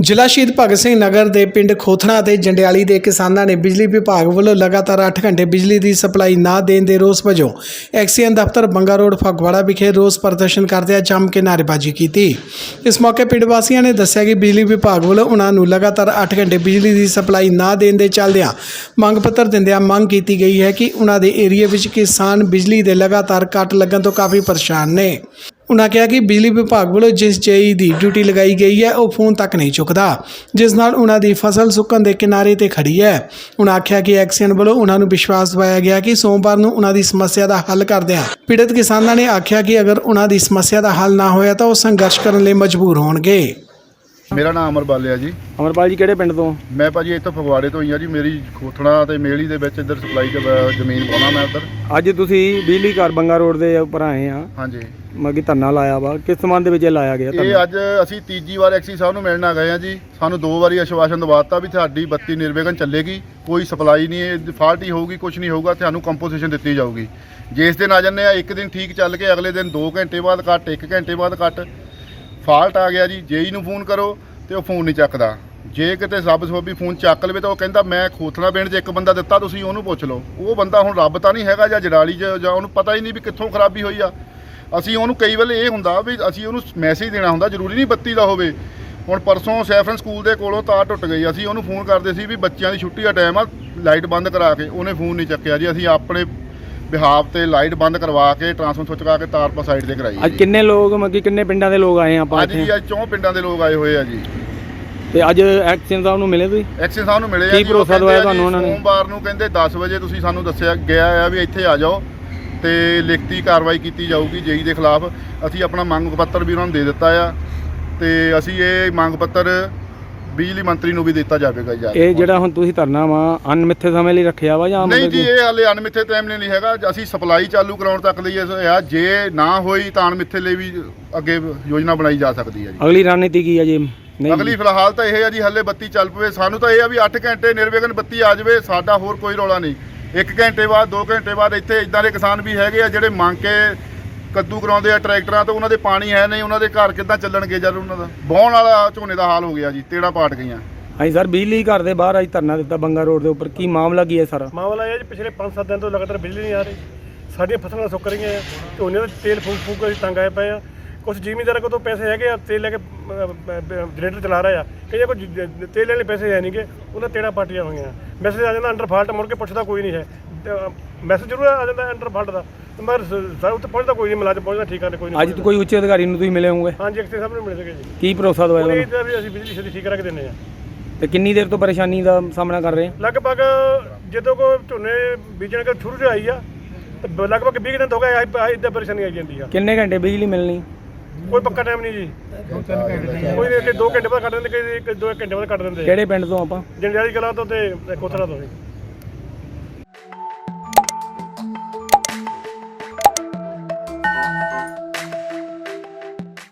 ਜ਼ਿਲ੍ਹਾ ਸ਼ਹੀਦ ਭਗਤ ਸਿੰਘ ਨਗਰ ਦੇ ਪਿੰਡ ਖੋਥਣਾ ਅਤੇ ਜੰਡਿਆਲੀ ਦੇ ਕਿਸਾਨਾਂ ਨੇ ਬਿਜਲੀ ਵਿਭਾਗ ਵੱਲੋਂ ਲਗਾਤਾਰ 8 ਘੰਟੇ ਬਿਜਲੀ ਦੀ ਸਪਲਾਈ ਨਾ ਦੇਣ ਦੇ ਰੋਸ ਵਜੋਂ ਐਕਸੀਅਨ ਦਫ਼ਤਰ ਬੰਗਾ ਰੋਡ ਫਗਵਾੜਾ ਵਿਖੇ ਰੋਸ ਪ੍ਰਦਰਸ਼ਨ ਕਰਦਿਆਂ ਜੰਮ ਕੇ ਨਾਅਰੇਬਾਜ਼ੀ ਕੀਤੀ। ਇਸ ਮੌਕੇ ਪਿੰਡ ਵਾਸੀਆਂ ਨੇ ਦੱਸਿਆ ਕਿ ਬਿਜਲੀ ਵਿਭਾਗ ਵੱਲੋਂ ਉਹਨਾਂ ਨੂੰ ਲਗਾਤਾਰ 8 ਘੰਟੇ ਬਿਜਲੀ ਦੀ ਸਪਲਾਈ ਨਾ ਦੇਣ ਦੇ ਚੱਲਦਿਆਂ ਮੰਗ ਪੱਤਰ ਦਿੰਦਿਆਂ ਮੰਗ ਕੀਤੀ ਗਈ ਹੈ ਕਿ ਉਹਨਾਂ ਦੇ ਏਰੀਆ ਵਿੱਚ ਕਿਸਾਨ ਬਿਜਲੀ ਦੇ ਲਗਾਤਾਰ ਕੱਟ ਲੱਗਣ ਤੋਂ ਕਾਫੀ ਪਰੇਸ਼ਾਨ ਨੇ। ਉਨ੍ਹਾਂ ਕਿਹਾ ਕਿ ਬਿਜਲੀ ਵਿਭਾਗ ਵੱਲੋਂ ਜਿਸ ਜੇਈ ਦੀ ਡਿਊਟੀ ਲਗਾਈ ਗਈ ਹੈ, ਉਹ ਫੋਨ ਤੱਕ ਨਹੀਂ ਚੁੱਕਦਾ। ਜਿਸ ਨਾਲ ਉਨ੍ਹਾਂ ਦੀ ਫਸਲ ਸੁੱਕਣ ਦੇ ਕਿਨਾਰੇ ਤੇ ਖੜੀ ਹੈ। ਉਹਨਾਂ ਆਖਿਆ ਕਿ ਐਕਸੀਅਨ ਵੱਲੋਂ ਉਨ੍ਹਾਂ ਨੂੰ ਵਿਸ਼ਵਾਸ ਦਿਵਾਇਆ ਗਿਆ ਕਿ ਸੋਮਵਾਰ ਨੂੰ ਉਹਨਾਂ ਦੀ ਸਮੱਸਿਆ ਦਾ ਹੱਲ ਕਰਦਿਆਂ ਪੀੜਤ ਕਿਸਾਨਾਂ ਨੇ ਆਖਿਆ ਕਿ ਅਗਰ ਉਹਨਾਂ ਦੀ ਸਮੱਸਿਆ ਦਾ ਹੱਲ ਨਾ ਹੋਇਆ ਤਾਂ ਉਹ ਸੰਘਰਸ਼ ਕਰਨ ਲਈ ਮਜਬੂਰ ਹੋਣਗੇ। ਮੇਰਾ ਨਾਮ ਅਮਰਪਾਲ ਆ ਜੀ। ਅਮਰਪਾਲ ਜੀ ਕਿਹੜੇ ਪਿੰਡ ਤੋਂ? ਮੈਂ ਭਾਜੀ ਇੱਥੋਂ ਫਗਵਾੜੇ ਤੋਂ ਹੀ ਆ ਜੀ ਮੇਰੀ ਖੋਥਣਾ ਤੇ ਮੇਲੀ ਦੇ ਵਿੱਚ ਇੱਧਰ ਸਪਲਾਈ ਚ ਜ਼ਮੀਨ ਪਾਉਣਾ ਮੈਂ ਉੱਧਰ। ਅੱਜ ਤੁਸੀਂ ਬਿਜਲੀ ਘਰ ਬੰਗਾ ਰੋਡ ਦੇ ਉੱਪਰ ਆਏ ਆ। ਹਾਂਜੀ। ਮਗੀ ਧਰਨਾ ਲਾਇਆ ਵਾ। ਕਿਸ ਸੰਬੰਧ ਵਿੱਚ ਇਹ ਲਾਇਆ ਗਿਆ ਇਹ ਅੱਜ ਅਸੀਂ ਤੀਜੀ ਵਾਰ ਐਕਸੀ ਸਾਹਿਬ ਨੂੰ ਮਿਲਣ ਆ ਗਏ ਆ ਜੀ। ਸਾਨੂੰ ਦੋ ਵਾਰੀ ਆਸ਼ਵਾਸਨ ਦਵਾਤਾ ਵੀ ਤੁਹਾਡੀ ਬੱਤੀ ਨਿਰਵਿਘਨ ਚੱਲੇਗੀ ਕੋਈ ਸਪਲਾਈ ਨਹੀਂ ਫਾਲਟ ਹੀ ਹੋਊਗੀ ਕੁਝ ਨਹੀਂ ਹੋਊਗਾ ਤੁਹਾਨੂੰ ਕੰਪੋਜੀਸ਼ਨ ਦਿੱਤੀ ਜਾਊਗੀ। ਜੇ ਇਸ ਦਿਨ ਆ ਜੰਨੇ ਆ ਇੱਕ ਦਿਨ ਠੀਕ ਚੱਲ ਕੇ ਅਗਲੇ ਦਿਨ 2 ਘੰਟੇ ਬਾਅਦ ਕੱਟ 1 ਘੰਟੇ ਬਾਅਦ ਕੱਟ। ਫਾਲਟ ਆ ਗਿਆ ਜੀ ਜੇਈ ਨੂੰ ਫੋਨ ਕਰੋ। ਤੇ ਉਹ ਫੋਨ ਨਹੀਂ ਚੱਕਦਾ। ਜੇ ਕਿਤੇ ਸਬ ਸੋਬੀ ਫੋਨ ਚੱਕ ਲਵੇ ਤਾਂ ਉਹ ਕਹਿੰਦਾ, ਮੈਂ ਖੋਥਲਾ ਪਿੰਡ 'ਚ ਇੱਕ ਬੰਦਾ ਦਿੱਤਾ, ਤੁਸੀਂ ਉਹਨੂੰ ਪੁੱਛ ਲਓ। ਉਹ ਬੰਦਾ ਹੁਣ ਰੱਬ ਤਾਂ ਨਹੀਂ ਹੈਗਾ, ਜਾਂ ਜੜਾਲੀ 'ਚ, ਜਾਂ ਉਹਨੂੰ ਪਤਾ ਹੀ ਨਹੀਂ ਵੀ ਕਿੱਥੋਂ ਖਰਾਬੀ ਹੋਈ ਆ। ਅਸੀਂ ਉਹਨੂੰ ਕਈ ਵੇਲੇ ਇਹ ਹੁੰਦਾ ਵੀ ਅਸੀਂ ਉਹਨੂੰ ਮੈਸੇਜ ਦੇਣਾ ਹੁੰਦਾ, ਜ਼ਰੂਰੀ ਨਹੀਂ ਬੱਤੀ ਦਾ ਹੋਵੇ। ਹੁਣ ਪਰਸੋਂ ਸੈਫਰਨ ਸਕੂਲ ਦੇ ਕੋਲੋਂ ਤਾਰ ਟੁੱਟ ਗਈ। ਅਸੀਂ ਉਹਨੂੰ ਫੋਨ ਕਰਦੇ ਸੀ ਵੀ ਬੱਚਿਆਂ ਦੀ ਛੁੱਟੀ ਦਾ ਟਾਈਮ ਆ ਲਾਈਟ ਬੰਦ ਕਰਾ ਕੇ। ਉਹਨੇ ਫੋਨ ਨਹੀਂ ਚੱਕਿਆ ਜੀ। ਅਸੀਂ ਆਪਣੇ ਬਿਹਾਫ ਤੇ ਲਾਈਟ ਬੰਦ ਕਰਵਾ ਕੇ ਟਰਾਂਸਫਰ ਸੁੱਚ ਕਰਾ ਕੇ ਤਾਰ ਪਾ ਸਾਈਡ ਤੇ ਕਰਾਈ ਹੈ ਅੱਜ ਜੀ। ਕਿੰਨੇ ਲੋਕ ਮਗੀ ਕਿੰਨੇ ਪਿੰਡਾਂ ਦੇ ਲੋਕ ਆਏ ਆ ਆਪਾਂ ਅੱਜ ਇੱਥੇ? ਜੀ ਅੱਜ ਚੌਂ ਪਿੰਡਾਂ ਦੇ ਲੋਕ ਆਏ ਹੋਏ ਆ ਜੀ। ਤੇ ਅੱਜ ਐਕਸ਼ਨ ਸਾਹਿਬ ਨੂੰ ਮਿਲੇ ਤੁਸੀਂ? ਐਕਸ਼ਨ ਸਾਹਿਬ ਨੂੰ ਮਿਲੇ ਆ ਕੀ ਜੀ, ਉਹ ਭਰੋਸਾ ਕਹਿੰਦੇ ਦਵਾਇਆ ਆ ਜੀ, ਤੁਹਾਨੂੰ ਉਹਨਾਂ ਨੇ? ਸੋਮਵਾਰ ਨੂੰ ਕਹਿੰਦੇ 10 ਵਜੇ ਤੁਸੀਂ ਸਾਨੂੰ ਦੱਸਿਆ ਗਿਆ ਆ ਵੀ ਇੱਥੇ ਆ ਜਾਓ ਤੇ ਲਿਖਤੀ ਕਾਰਵਾਈ ਕੀਤੀ ਜਾਊਗੀ ਜੇਈ ਦੇ ਖਿਲਾਫ। ਅਸੀਂ ਆਪਣਾ ਮੰਗ ਪੱਤਰ ਵੀ ਉਹਨਾਂ ਨੂੰ ਦੇ ਦਿੱਤਾ ਆ। ਤੇ ਅਸੀਂ ਇਹ ਮੰਗ ਪੱਤਰ ਬਿਜਲੀ ਮੰਤਰੀ ਨੂੰ ਵੀ ਦਿੱਤਾ ਜਾਵੇਗਾ ਜੀ ਇਹ ਜਿਹੜਾ ਹੁਣ ਤੁਸੀਂ ਧਰਨਾ ਵਾ ਅਨਮਿੱਥੇ ਸਮੇਂ ਲਈ ਰੱਖਿਆ ਵਾ ਜਾਂ ਨਹੀਂ ਜੀ ਇਹ ਹਾਲੇ ਅਣਮਿੱਥੇ ਟਾਈਮ ਲਈ ਨਹੀਂ ਹੈਗਾ। ਅਸੀਂ ਸਪਲਾਈ ਚਾਲੂ ਕਰਾਉਣ ਤੱਕ ਲਈ ਇਹ ਆ ਜੇ ਨਾ ਹੋਈ ਤਾਂ ਅਣਮਿੱਥੇ ਲਈ ਵੀ ਅੱਗੇ ਯੋਜਨਾ ਬਣਾਈ ਜਾ ਸਕਦੀ ਹੈ ਜੀ। ਅਗਲੀ ਰਣਨੀਤੀ ਕੀ ਆ ਜੀ? ਨਹੀਂ। ਅਗਲੀ ਫਿਲਹਾਲ ਤਾਂ ਇਹ ਹੈ ਜੀ ਹੱਲੇ ਬੱਤੀ ਚੱਲ ਪਵੇ। ਸਾਨੂੰ ਤਾਂ ਇਹ ਆ ਵੀ 8 ਘੰਟੇ ਨਿਰਵਿਘਨ ਬੱਤੀ ਆ ਜਾਵੇ ਸਾਡਾ ਹੋਰ ਕੋਈ ਰੌਲਾ ਨਹੀਂ। 1 ਘੰਟੇ ਬਾਅਦ 2 ਘੰਟੇ ਬਾਅਦ ਇੱਥੇ ਇਦਾਂ ਦੇ ਕਿਸਾਨ ਵੀ ਹੈਗੇ ਆ ਜਿਹੜੇ ਮੰਗ ਕੇ ਕੱਦੂ ਕਰਾਉਂਦੇ ਆ ਟਰੈਕਟਰਾਂ ਤੋਂ ਉਹਨਾਂ ਦੇ ਪਾਣੀ ਹੈ ਨਹੀਂ ਉਹਨਾਂ ਦੇ ਘਰ ਕਿੱਦਾਂ ਚੱਲਣਗੇ ਜਦ ਉਹਨਾਂ ਦਾ ਵਾਹੁਣ ਵਾਲਾ ਝੋਨੇ ਦਾ ਹਾਲ ਹੋ ਗਿਆ ਜੀ ਤੇੜਾ ਪਾਟ ਗਈਆਂ। ਹਾਂਜੀ ਸਰ ਬਿਜਲੀ ਘਰ ਦੇ ਬਾਹਰ ਅੱਜ ਧਰਨਾ ਦਿੱਤਾ ਬੰਗਾ ਰੋਡ ਦੇ ਉੱਪਰ ਕੀ ਮਾਮਲਾ ਕੀ ਹੈ ਸਾਰਾ? ਮਾਮਲਾ ਇਹ ਹੈ ਜੀ ਪਿਛਲੇ 5-7 ਦਿਨ ਤੋਂ ਲਗਾਤਾਰ ਬਿਜਲੀ ਨਹੀਂ ਆ ਰਹੀ। ਸਾਡੀਆਂ ਫਸਲਾਂ ਸੁੱਕ ਰਹੀਆਂ ਆ ਝੋਨੇ ਦਾ ਤੇਲ ਫੂਕ ਫੂਕ ਕੇ ਅਸੀਂ ਤੰਗ ਆਏ ਪਏ ਆ। ਕੁਝ ਜ਼ਿਮੀਂਦਾਰਾਂ ਕੋਲ ਤੋਂ ਪੈਸੇ ਹੈਗੇ ਆ ਤੇਲ ਲੈ ਕੇ ਜਨਰੇਟਰ ਚਲਾ ਰਹੇ ਆ। ਕਈਆਂ ਕੋਲ ਜ- ਤੇਲ ਲੈਣ ਲਈ ਪੈਸੇ ਹੈ ਨਹੀਂਗੇ ਉਹਨਾਂ ਤੇੜਾ ਪਾਟੀਆਂ ਹੋਈਆਂ। ਮੈਸੇਜ ਆ ਜਾਂਦਾ ਅੰਡਰ ਫਾਲਟ ਮੁੜ ਕੇ ਪੁੱਛਦਾ ਕੋਈ ਨਹੀਂ ਹੈ। ਮੈਸੇਜ ਜ਼ਰੂਰ ਆ ਜਾਂਦਾ ਅੰਡਰ ਫਾਲਟ ਦਾ। ਤੇ ਮਗਰ ਸ- ਸਰ ਉੱਤੇ ਪਹੁੰਚਦਾ ਕੋਈ ਨਹੀਂ ਮੁਲਾਜ਼ਮ ਪਹੁੰਚਦਾ ਠੀਕ ਆ ਕੋਈ ਨਹੀਂ ਅੱਜ ਕੋਈ ਉੱਚ ਅਧਿਕਾਰੀ ਨੂੰ ਤੁਸੀਂ ਮਿਲੇ ਹੋਵੋਗੇ? ਹਾਂਜੀ ਐਕਸੇ ਸਾਹਮਣੇ ਮਿਲ ਸਕੇ ਜੀ। ਕੀ ਭਰੋਸਾ ਦਵਾਇਆ ਉਹਨੇ ਤੁਹਾਨੂੰ? ਤਾਂ ਵੀ ਅਸੀਂ ਬਿਜਲੀ ਛੇਤੀ ਠੀਕ ਕਰਾ ਕੇ ਦਿੰਦੇ ਆ ਤੇ ਕਿੰਨੀ ਦੇਰ ਤੋਂ ਪਰੇਸ਼ਾਨੀ ਦਾ ਸਾਹਮਣਾ ਕਰ ਰਹੇ ਆ ਲਗਭਗ ਜਦੋਂ ਕੋ ਝੋਨੇ ਬੀਜਣ ਕੇ ਸ਼ੁਰੂ ਤੋਂ ਆਈ ਆ ਤੇ ਬ- ਲਗਭਗ 20 ਕੁ ਦਿਨ ਹੋ ਗਏ ਆਈ ਆਈ ਇਦਾਂ ਪਰੇਸ਼ਾਨੀ ਆਈ ਜਾਂਦੀ ਆ। ਕਿੰਨੇ ਘੰਟੇ ਬਿਜਲੀ ਮਿਲਣੀ? ਕੋਈ ਪੱਕਾ ਟਾਈਮ ਨਹੀਂ ਜੀ। ਕੋਈ ਨਹੀਂ ਕਿ 2 ਘੰਟੇ ਬਾਅਦ ਕੱਟ ਦਿੰਦੇ ਕਿ 2 ਘੰਟੇ ਬਾਅਦ ਕੱਟ ਦਿੰਦੇ। ਕਿਹੜੇ ਪਿੰਡ ਤੋਂ ਆਪਾਂ? ਜੰਡਿਆਲੀ ਕਲਾਂ ਤੋਂ ਤੇ ਕੋਥਰਾ ਤੋਂ ਜੀ।